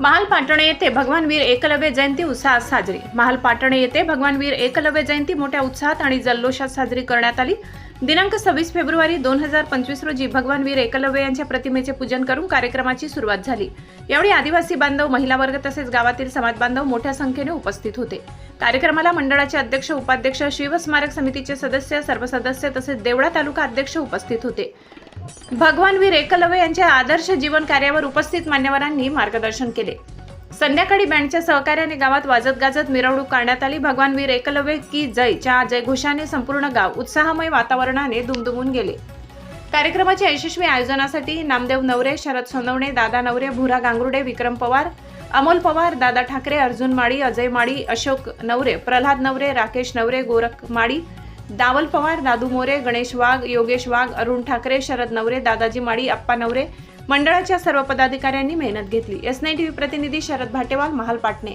महाल पाटणे येथे भगवान वीर एकलव्य जयंती उत्साहात साजरी. महाल पाटणे येथे भगवान वीर एकलव्य जयंती मोठ्या उत्साहात आणि जल्लोषात साजरी करण्यात आली. दिनांक सव्वीस फेब्रुवारी दोन हजार पंचवीस रोजी भगवान वीर एकलव्य यांच्या प्रतिमेचे पूजन करून कार्यक्रमाची सुरुवात झाली. यावेळी आदिवासी बांधव महिला वर्ग तसेच गावातील समाज बांधव मोठ्या संख्येने उपस्थित होते. कार्यक्रमाला मंडळाचे अध्यक्ष उपाध्यक्ष शिवस्मारक समितीचे सदस्य सर्व सदस्य तसेच देवळा तालुका अध्यक्ष उपस्थित होते. भगवान वीर एकलव्य यांच्या आदर्श जीवन कार्यावर उपस्थित मान्यवरांनी मार्गदर्शन केले. संध्याकाळी बँडच्या सहकार्याने गावात वाजत गाजत मिरवणूक काढण्यात आली. भगवान वीर एकलव्य की जयच्या जयघोषाने संपूर्ण गाव उत्साहमय वातावरणाने दुमदुमून गेले. कार्यक्रमाच्या यशस्वी आयोजनासाठी नामदेव नवरे शरद सोनवणे दादा नवरे भुरा गांगरुडे विक्रम पवार अमोल पवार दादा ठाकरे अर्जुन माळी अजय माळी अशोक नवरे प्रल्हाद नवरे राकेश नवरे गोरख माळी दावल पवार दादू मोरे गणेश वाघ योगेश वाघ अरुण ठाकरे शरद नवरे दादाजी माळी अप्पा नवरे मंडळाच्या सर्व पदाधिकाऱ्यांनी मेहनत घेतली. एस नाईन टीव्ही प्रतिनिधी शरद भाटेवाल महाल पाटणे.